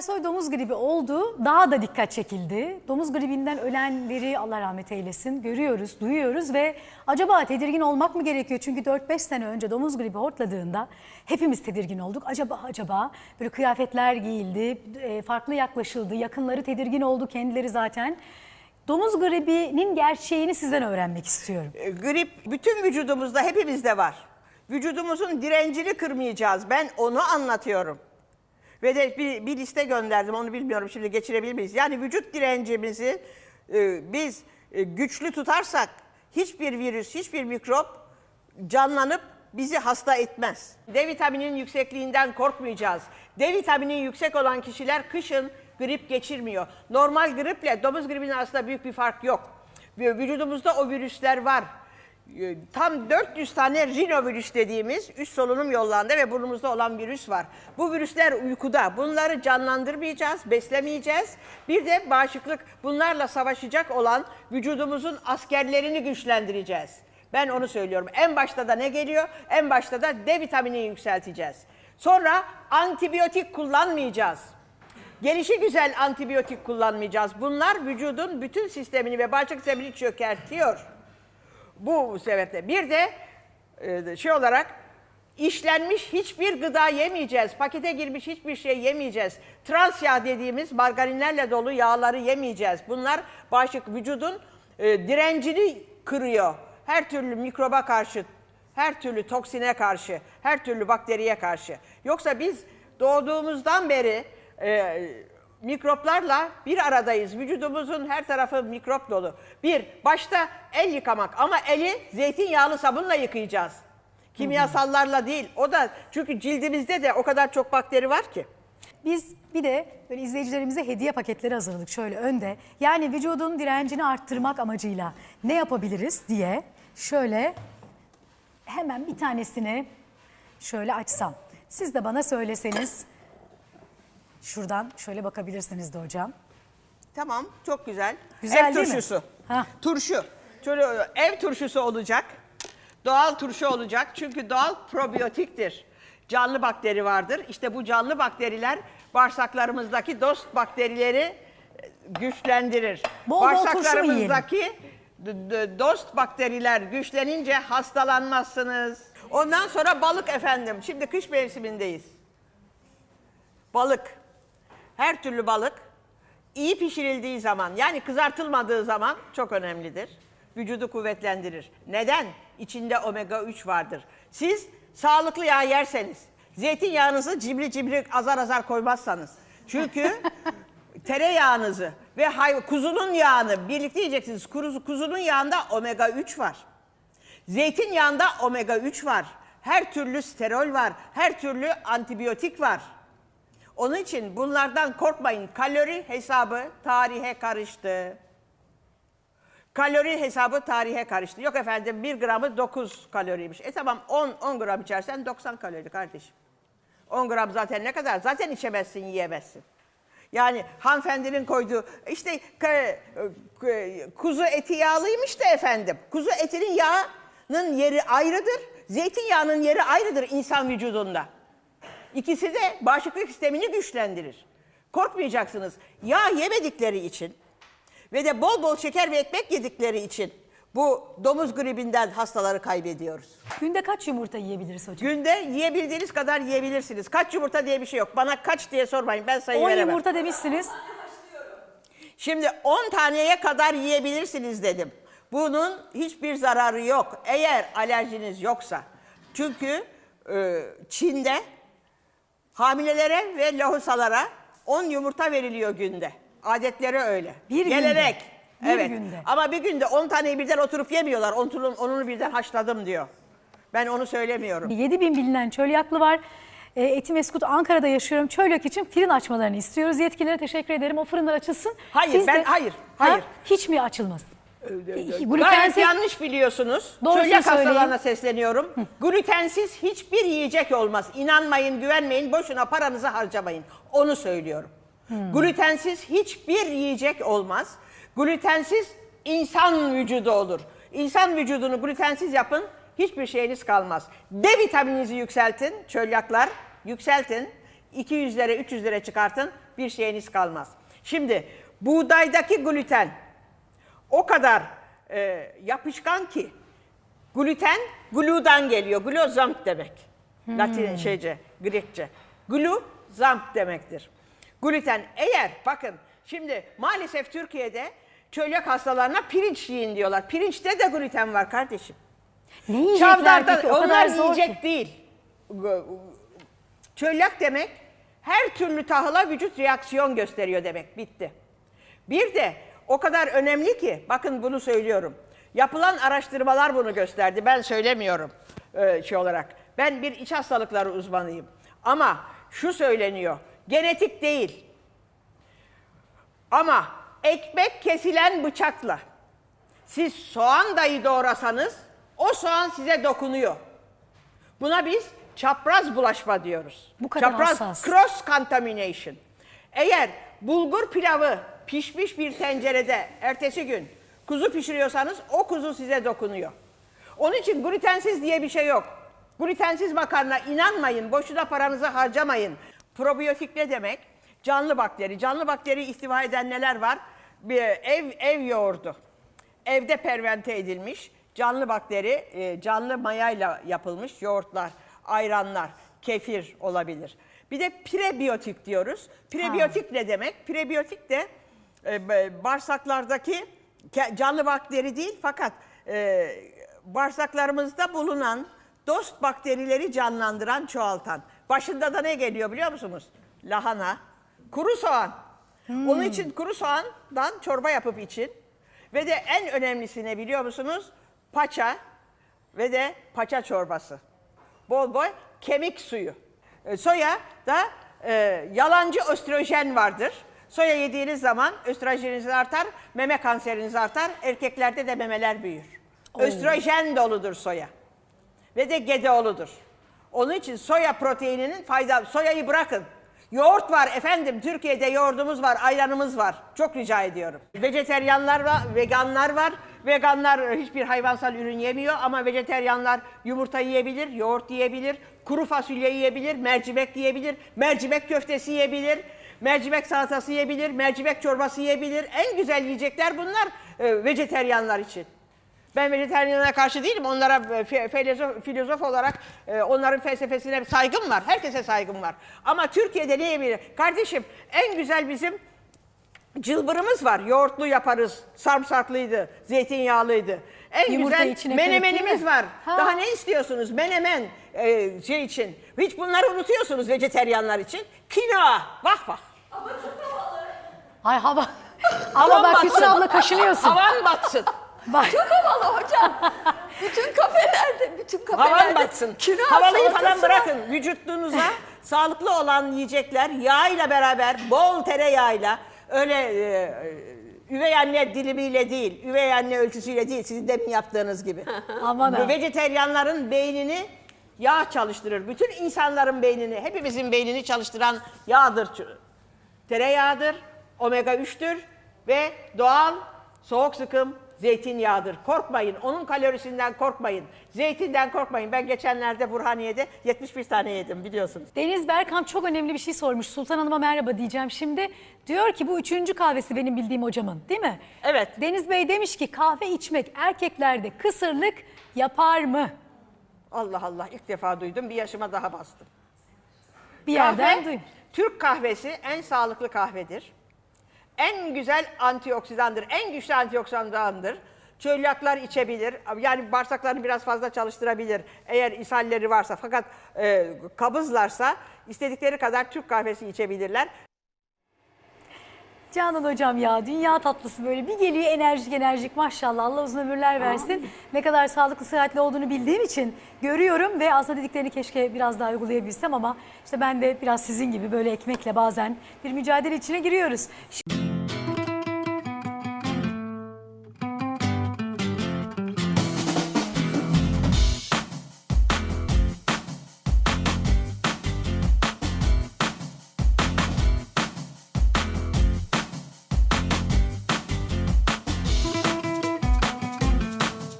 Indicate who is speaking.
Speaker 1: Ersoy domuz gribi oldu. Daha da dikkat çekildi. Domuz gribinden ölenleri Allah rahmet eylesin görüyoruz, duyuyoruz ve acaba tedirgin olmak mı gerekiyor? Çünkü 4-5 sene önce domuz gribi hortladığında hepimiz tedirgin olduk. Acaba acaba böyle kıyafetler giyildi, e, farklı yaklaşıldı, yakınları tedirgin oldu kendileri zaten. Domuz gribinin gerçeğini sizden öğrenmek istiyorum.
Speaker 2: E, Grip bütün vücudumuzda hepimizde var. Vücudumuzun direncini kırmayacağız. Ben onu anlatıyorum. Ve de bir, bir liste gönderdim. Onu bilmiyorum şimdi geçirebilir miyiz? Yani vücut direncimizi e, biz e, güçlü tutarsak hiçbir virüs, hiçbir mikrop canlanıp bizi hasta etmez. D vitaminin yüksekliğinden korkmayacağız. D vitamini yüksek olan kişiler kışın grip geçirmiyor. Normal griple domuz gribinin arasında büyük bir fark yok. Vü- Vücudumuzda o virüsler var. Ee, Tam 400 tane rinovirüs dediğimiz üst solunum yollarında ve burnumuzda olan virüs var. Bu virüsler uykuda. Bunları canlandırmayacağız, beslemeyeceğiz. Bir de bağışıklık bunlarla savaşacak olan vücudumuzun askerlerini güçlendireceğiz. Ben onu söylüyorum. En başta da ne geliyor? En başta da D vitaminini yükselteceğiz. Sonra antibiyotik kullanmayacağız. Gelişi güzel antibiyotik kullanmayacağız. Bunlar vücudun bütün sistemini ve bağışıklık sistemini çökertiyor. Bu sebeple bir de e, şey olarak işlenmiş hiçbir gıda yemeyeceğiz. Pakete girmiş hiçbir şey yemeyeceğiz. Trans yağ dediğimiz margarinlerle dolu yağları yemeyeceğiz. Bunlar bağışık vücudun e, direncini kırıyor. Her türlü mikroba karşı, her türlü toksine karşı, her türlü bakteriye karşı. Yoksa biz doğduğumuzdan beri e, mikroplarla bir aradayız. Vücudumuzun her tarafı mikrop dolu. Bir, başta el yıkamak ama eli zeytinyağlı sabunla yıkayacağız. Kimyasallarla değil. O da çünkü cildimizde de o kadar çok bakteri var ki.
Speaker 1: Biz bir de böyle izleyicilerimize hediye paketleri hazırladık şöyle önde. Yani vücudun direncini arttırmak amacıyla ne yapabiliriz diye şöyle hemen bir tanesini şöyle açsam. Siz de bana söyleseniz şuradan şöyle bakabilirsiniz de hocam.
Speaker 2: Tamam, çok güzel.
Speaker 1: Güzel
Speaker 2: ev
Speaker 1: değil mi?
Speaker 2: turşusu.
Speaker 1: Hah.
Speaker 2: Turşu. Şöyle ev turşusu olacak. Doğal turşu olacak. Çünkü doğal probiyotiktir. Canlı bakteri vardır. İşte bu canlı bakteriler bağırsaklarımızdaki dost bakterileri e, güçlendirir.
Speaker 1: Bol bol turşu mu
Speaker 2: Bağırsaklarımızdaki d- d- dost bakteriler güçlenince hastalanmazsınız. Ondan sonra balık efendim. Şimdi kış mevsimindeyiz. Balık. Her türlü balık iyi pişirildiği zaman yani kızartılmadığı zaman çok önemlidir. Vücudu kuvvetlendirir. Neden? İçinde omega 3 vardır. Siz sağlıklı yağ yerseniz, zeytinyağınızı cimri cimri azar azar koymazsanız. Çünkü tereyağınızı ve kuzunun yağını birlikte yiyeceksiniz. Kuzu, kuzunun yağında omega 3 var. Zeytinyağında omega 3 var. Her türlü sterol var. Her türlü antibiyotik var. Onun için bunlardan korkmayın. Kalori hesabı tarihe karıştı. Kalori hesabı tarihe karıştı. Yok efendim 1 gramı 9 kaloriymiş. E tamam 10, 10 gram içersen 90 kalori kardeşim. 10 gram zaten ne kadar? Zaten içemezsin, yiyemezsin. Yani hanımefendinin koyduğu işte ka- k- kuzu eti yağlıymış da efendim. Kuzu etinin yağının yeri ayrıdır. Zeytinyağının yeri ayrıdır insan vücudunda. İkisi de bağışıklık sistemini güçlendirir. Korkmayacaksınız. Yağ yemedikleri için ve de bol bol şeker ve ekmek yedikleri için bu domuz gribinden hastaları kaybediyoruz.
Speaker 1: Günde kaç yumurta yiyebiliriz hocam?
Speaker 2: Günde yiyebildiğiniz kadar yiyebilirsiniz. Kaç yumurta diye bir şey yok. Bana kaç diye sormayın ben sayı
Speaker 1: 10
Speaker 2: veremem.
Speaker 1: yumurta demişsiniz.
Speaker 2: Şimdi 10 taneye kadar yiyebilirsiniz dedim. Bunun hiçbir zararı yok eğer alerjiniz yoksa. Çünkü e, Çin'de hamilelere ve lohusalara 10 yumurta veriliyor günde. Adetleri öyle.
Speaker 1: Bir günde.
Speaker 2: Gelenek.
Speaker 1: Bir
Speaker 2: evet.
Speaker 1: günde.
Speaker 2: Ama bir günde 10 taneyi birden oturup yemiyorlar. Onunu, onunu birden haşladım diyor. Ben onu söylemiyorum.
Speaker 1: 7000 bilinen çölyaklı var. E, Etimeskut Ankara'da yaşıyorum. Çölyak için fırın açmalarını istiyoruz. Yetkililere teşekkür ederim. O fırınlar açılsın.
Speaker 2: Hayır, ben- hayır,
Speaker 1: Ha?
Speaker 2: hayır.
Speaker 1: Hiç mi açılmasın?
Speaker 2: Gayet
Speaker 1: Glutensiz
Speaker 2: yanlış biliyorsunuz.
Speaker 1: Doğrusunu
Speaker 2: Çölyak hastalarına sesleniyorum. Glutensiz hiçbir yiyecek olmaz. İnanmayın, güvenmeyin, boşuna paranızı harcamayın. Onu söylüyorum. Glutensiz hiçbir yiyecek olmaz. Glutensiz insan vücudu olur. İnsan vücudunu glutensiz yapın, hiçbir şeyiniz kalmaz. D vitamininizi yükseltin, çölyaklar, yükseltin. 200'lere, 300'lere çıkartın. bir şeyiniz kalmaz. Şimdi buğdaydaki gluten o kadar e, yapışkan ki gluten gludan geliyor. Glozamp demek. Latin şeyce, Grekçe. Glu zamp demektir. Gluten eğer bakın şimdi maalesef Türkiye'de çölyak hastalarına pirinç yiyin diyorlar. Pirinçte de gluten var kardeşim.
Speaker 1: Ne
Speaker 2: Çavdarda
Speaker 1: peki?
Speaker 2: Onlar yiyecek
Speaker 1: ki.
Speaker 2: değil. Çölyak demek her türlü tahıla vücut reaksiyon gösteriyor demek. Bitti. Bir de o kadar önemli ki bakın bunu söylüyorum. Yapılan araştırmalar bunu gösterdi. Ben söylemiyorum e, şey olarak. Ben bir iç hastalıkları uzmanıyım. Ama şu söyleniyor. Genetik değil. Ama ekmek kesilen bıçakla siz soğan dahi doğrasanız o soğan size dokunuyor. Buna biz çapraz bulaşma diyoruz.
Speaker 1: Bu kadar
Speaker 2: çapraz
Speaker 1: hassas.
Speaker 2: cross contamination. Eğer bulgur pilavı pişmiş bir tencerede ertesi gün kuzu pişiriyorsanız o kuzu size dokunuyor. Onun için glutensiz diye bir şey yok. Glutensiz makarna inanmayın, boşuna paranızı harcamayın. Probiyotik ne demek? Canlı bakteri. Canlı bakteri ihtiva eden neler var? Bir ev ev yoğurdu. Evde pervente edilmiş canlı bakteri, e, canlı mayayla yapılmış yoğurtlar, ayranlar, kefir olabilir. Bir de prebiyotik diyoruz. Prebiyotik ne demek? Prebiyotik de e, bağırsaklardaki canlı bakteri değil fakat e, bağırsaklarımızda bulunan dost bakterileri canlandıran, çoğaltan. Başında da ne geliyor biliyor musunuz? Lahana, kuru soğan. Onun için kuru soğandan çorba yapıp için ve de en önemlisi ne biliyor musunuz? Paça ve de paça çorbası. Bol bol kemik suyu. E, soya da e, yalancı östrojen vardır. Soya yediğiniz zaman östrojeniniz artar, meme kanseriniz artar, erkeklerde de memeler büyür. Östrojen doludur soya ve de GDO'ludur. Onun için soya proteininin fayda, soyayı bırakın. Yoğurt var efendim, Türkiye'de yoğurdumuz var, ayranımız var. Çok rica ediyorum. Vejeteryanlar var, veganlar var. Veganlar hiçbir hayvansal ürün yemiyor ama vejeteryanlar yumurta yiyebilir, yoğurt yiyebilir, kuru fasulye yiyebilir, mercimek yiyebilir, mercimek köftesi yiyebilir, mercimek salatası yiyebilir, mercimek çorbası yiyebilir. En güzel yiyecekler bunlar e, vejeteryanlar için. Ben vejeteryanlara karşı değilim. Onlara e, fi- filozof, filozof olarak e, onların felsefesine saygım var. Herkese saygım var. Ama Türkiye'de ne yiyebilir? Kardeşim en güzel bizim cılbırımız var. Yoğurtlu yaparız. Sarımsaklıydı, zeytinyağlıydı. En
Speaker 1: Yumurta
Speaker 2: güzel menemenimiz
Speaker 1: mi?
Speaker 2: var.
Speaker 1: Ha.
Speaker 2: Daha ne istiyorsunuz? Menemen e, şey için. Hiç bunları unutuyorsunuz vejeteryanlar için. Kinoa. Vah vah.
Speaker 1: Ay hava. Ama bak Füsun abla kaşınıyorsun.
Speaker 2: Havan batsın.
Speaker 1: Bak.
Speaker 3: Havalı hocam. Bütün kafelerde, bütün kafelerde.
Speaker 2: Havan batsın.
Speaker 3: kinoa
Speaker 2: Havalıyı falan bırakın. Vücudunuza sağlıklı olan yiyecekler yağ beraber, bol tereyağıyla öyle e, üvey anne dilimiyle değil, üvey anne ölçüsüyle değil sizin demin yaptığınız gibi.
Speaker 1: Aman ha.
Speaker 2: Bu vejeteryanların beynini yağ çalıştırır. Bütün insanların beynini, hepimizin beynini çalıştıran yağdır. Tereyağıdır, omega 3'tür ve doğal soğuk sıkım zeytinyağıdır. Korkmayın, onun kalorisinden korkmayın. Zeytinden korkmayın. Ben geçenlerde Burhaniye'de 71 tane yedim biliyorsunuz.
Speaker 1: Deniz Berkan çok önemli bir şey sormuş. Sultan Hanım'a merhaba diyeceğim şimdi. Diyor ki bu üçüncü kahvesi benim bildiğim hocamın değil mi?
Speaker 2: Evet.
Speaker 1: Deniz Bey demiş ki kahve içmek erkeklerde kısırlık yapar mı?
Speaker 2: Allah Allah ilk defa duydum bir yaşıma daha bastım.
Speaker 1: Bir yerden
Speaker 2: Kahve,
Speaker 1: duy.
Speaker 2: Türk kahvesi en sağlıklı kahvedir. En güzel antioksidandır, en güçlü antioksidandır. Çölyaklar içebilir, yani bağırsaklarını biraz fazla çalıştırabilir eğer ishalleri varsa. Fakat e, kabızlarsa istedikleri kadar Türk kahvesi içebilirler.
Speaker 1: Canan hocam ya dünya tatlısı böyle bir geliyor enerjik enerjik maşallah Allah uzun ömürler versin. Ne kadar sağlıklı sıhhatli olduğunu bildiğim için görüyorum ve aslında dediklerini keşke biraz daha uygulayabilsem ama işte ben de biraz sizin gibi böyle ekmekle bazen bir mücadele içine giriyoruz.